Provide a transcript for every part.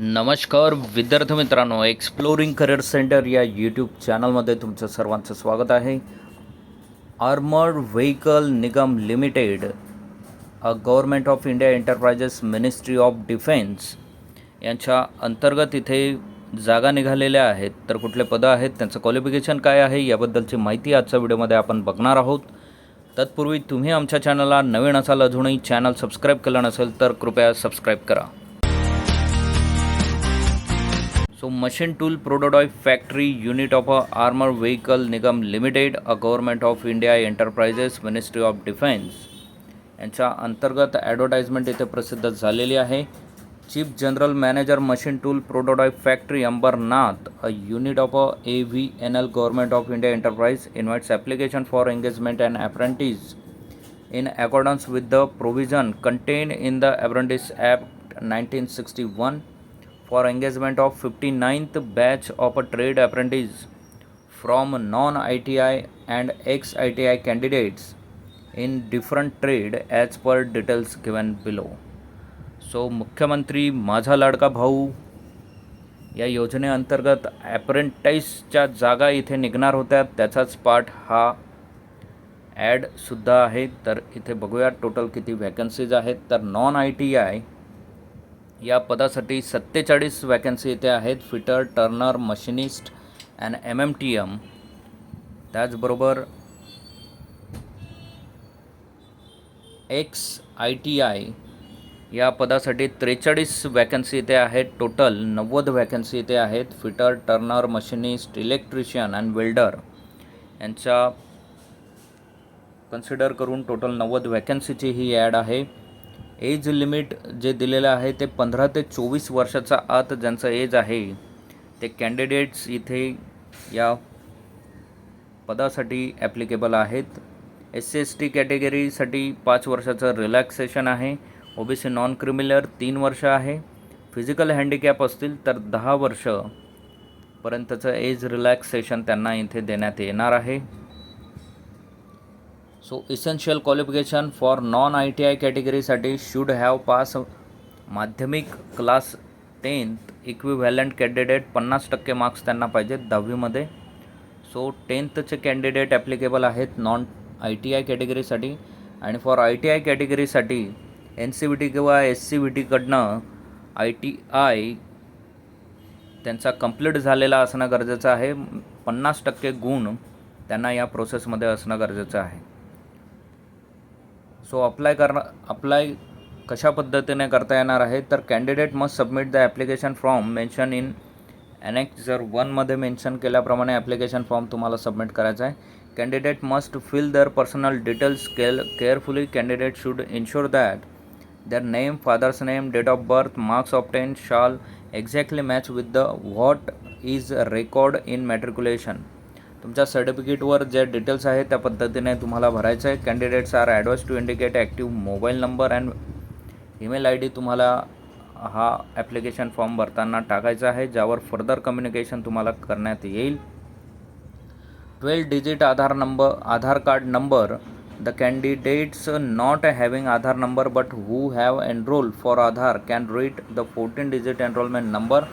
नमस्कार विद्यार्थी मित्रांनो एक्सप्लोरिंग करिअर सेंटर या यूट्यूब चॅनलमध्ये तुमचं सर्वांचं स्वागत आहे. Armoured vehicle Nigam limited a government of India enterprises ministry of defence यांच्या अंतर्गत इथे जागा निघालेल्या आहेत. तर कुठले पदं आहेत त्यांचं क्वालिफिकेशन काय आहे याबद्दलची माहिती आजच्या व्हिडिओमध्ये आपण बघणार आहोत. तत्पूर्वी तुम्ही आमच्या चॅनलला नवीन असाल अजूनही चॅनल सबस्क्राईब केलं नसेल तर कृपया सबस्क्राईब करा. So machine tool prototype factory unit of a armour vehicle Nigam limited a government of India enterprises ministry of defence यांच्या अंतर्गत ॲडव्हर्टाईजमेंट इथे प्रसिद्ध झालेली आहे. Chief general manager machine tool prototype factory Ambernath a unit of a A V N L government of India enterprise invites application for engagement and apprentice in accordance with the provision contain in the apprentice act nineteen sixty one in the Apprentice Act 1961 for engagement of 59th batch of a trade apprentice from non ITI and ex ITI candidates in different trade as per details given below. So मुख्यमंत्री माझा लाडका भाऊ या योजनेअंतर्गत ॲप्रेंटाईसच्या जागा इथे निघणार होत्या त्याचाच पाठ हा ॲडसुद्धा आहे तर इथे बघूया टोटल किती वॅकन्सीज आहेत तर नॉन आय टी आय या पदासाठी सत्तेचाळीस वॅकन्सी इथे आहेत. Fitter turner machinist and M M T M त्याचबरोबर एक्स आय टी आय या पदासाठी त्रेचाळीस वॅकन्सी इथे आहेत. टोटल नव्वद वॅकन्सी इथे आहेत. Fitter turner machinist electrician and welder यांच्या कन्सिडर करून टोटल नव्वद वॅकन्सीची ही ॲड आहे. एज लिमिट जे दिलेलं आहे ते पंधरा ते चोवीस वर्षाचा आत ज्यांचं एज आहे ते कॅन्डिडेट्स इथे या पदासाठी ॲप्लिकेबल आहेत. एस सी एस टी कॅटेगरीसाठी पाच वर्षाचं रिलॅक्सेशन आहे. O B C non creamy layer तीन वर्ष आहे. फिजिकल हँडिकॅप असतील तर दहा वर्षपर्यंतचं एज रिलॅक्सेशन त्यांना इथे देण्यात येणार आहे. So essential qualification for non I T I कॅटेगरीसाठी should have pass माध्यमिक क्लास टेन्थ इक्विव्हॅलंट कॅन्डिडेट पन्नास टक्के मार्क्स त्यांना पाहिजेत दहावीमध्ये. सो टेन्थचे कॅन्डिडेट ॲप्लिकेबल आहेत नॉन आय टी आय कॅटेगरीसाठी आणि फॉर आय टी आय कॅटेगरीसाठी एन सी बी टी किंवा एस सी बी टीकडनं आय टी आय त्यांचा कंप्लीट झालेला असणं गरजेचं आहे. पन्नास टक्के गुण त्यांना या प्रोसेसमध्ये असणं गरजेचं आहे. सो अप्लाय करणं अप्लाय कशा पद्धतीने करता येणार आहे? तर candidate must submit the application form mention in annexure वनमध्ये मेन्शन केल्याप्रमाणे ॲप्लिकेशन फॉर्म तुम्हाला सबमिट करायचा आहे. Candidate must fill the personal details care carefully candidate should ensure that their name father's name date of birth marks obtain shall exactly match with the what is record in matriculation तुमच्या सर्टिफिकेटवर जे details आहेत त्या पद्धतीने तुम्हाला भरायचं आहे. Candidates are advise to indicate active mobile number and email I D तुम्हाला हा ॲप्लिकेशन फॉर्म भरताना टाकायचा आहे ज्यावर फर्दर कम्युनिकेशन तुम्हाला करण्यात येईल. Twelve digit Aadhaar number Aadhaar card number the candidates not having Aadhaar number but who have enrol for Aadhaar can read the fourteen digit enrolment number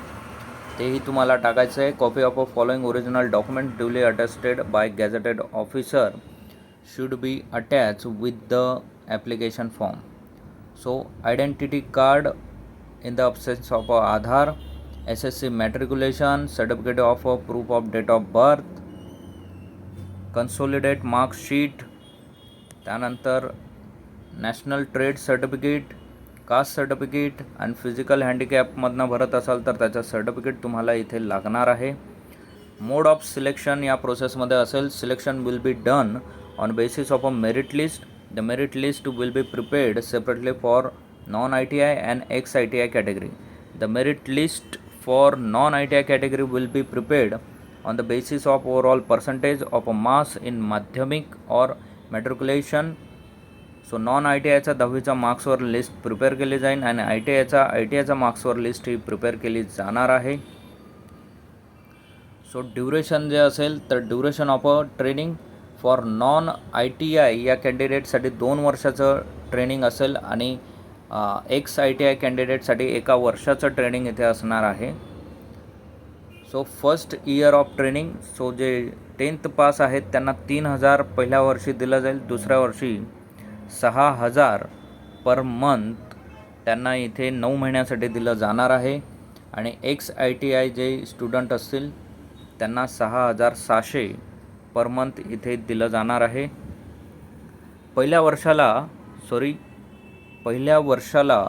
तेही तुम्हाला टाकायचं आहे. Copy of a following original document duly attested by gazetted officer should be attach with the application form so identity card in the absence of a Aadhaar S S C matriculation certificate of a proof of date of birth consolidate marksheet त्यानंतर national trade certificate caste certificate आणि physical हँडिकॅपमधनं भरत असाल तर त्याचं certificate तुम्हाला इथे लागणार आहे. मोड ऑफ सिलेक्शन या प्रोसेसमध्ये असेल. Selection will be done on basis of a merit list the merit list will be prepared separately for non I T I and ex I T I category the merit list for non I T I category will be prepared on the basis of overall percentage of a mass in माध्यमिक or matriculation so non I T आयचा दहावीचा मार्क्सवर list prepare केली जाईल आणि I T आयचा I T आयचा मार्क्सवर लिस्ट ही प्रिपेअर केली जाणार आहे. सो ड्युरेशन जे असेल तर duration of a training for non I T I या कॅन्डिडेटसाठी दोन वर्षाचं ट्रेनिंग असेल आणि एक्स आय टी आय कॅन्डिडेटसाठी एका वर्षाचं ट्रेनिंग इथे असणार आहे. So first year of training so जे टेन्थ पास आहेत त्यांना तीन हजार पहिल्या वर्षी दिलं जाईल दुसऱ्या वर्षी सहा हजार पर मंथ त्यांना इथे नऊ महिन्यासाठी दिलं जाणार आहे. आणि एक्स आय टी आय जे स्टुडंट असतील त्यांना सहा हजार सहाशे पर मंथ इथे दिलं जाणार आहे. पहिल्या वर्षाला सॉरी पहिल्या वर्षाला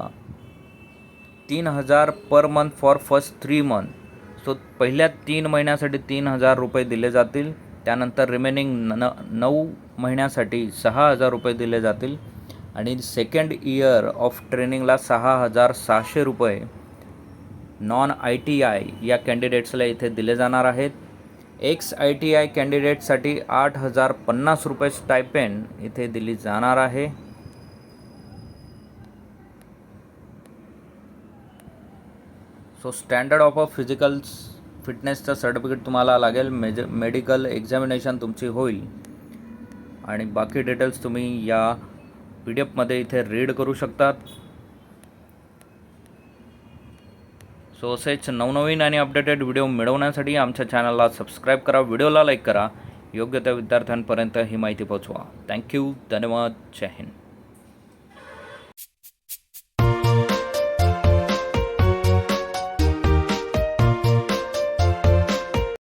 तीन हजार per month for first three month so पहिल्या तीन महिन्यासाठी तीन हजार रुपये दिले जातील. त्यानंतर रिमेनिंग न नऊ महिन्यासाठी सहा हजार रुपये दिले जातील. आणि सेकंड इयर ऑफ ट्रेनिंगला सहा हजार सहाशे रुपये नॉन आय टी आय या कॅन्डिडेट्सला इथे दिले जाणार आहेत. एक्स आय टी आय कॅन्डिडेटसाठी आठ हजार पन्नास रुपये स्टायपेंड इथे दिली जाणार आहे. So standard of a physicals फिटनेसचं certificate तुम्हाला लागेल मेज मेडिकल एक्झामिनेशन तुमची होईल. आणि बाकी डिटेल्स तुम्ही या पी डी एफमध्ये इथे रीड करू शकतात. सो असेच नवनवीन आणि अपडेटेड व्हिडिओ मिळवण्यासाठी आमच्या चॅनलला सबस्क्राईब करा व्हिडिओला लाईक करा. योग्य त्या विद्यार्थ्यांपर्यंत ही माहिती पोहोचवा. थँक्यू धन्यवाद. जय हिंद.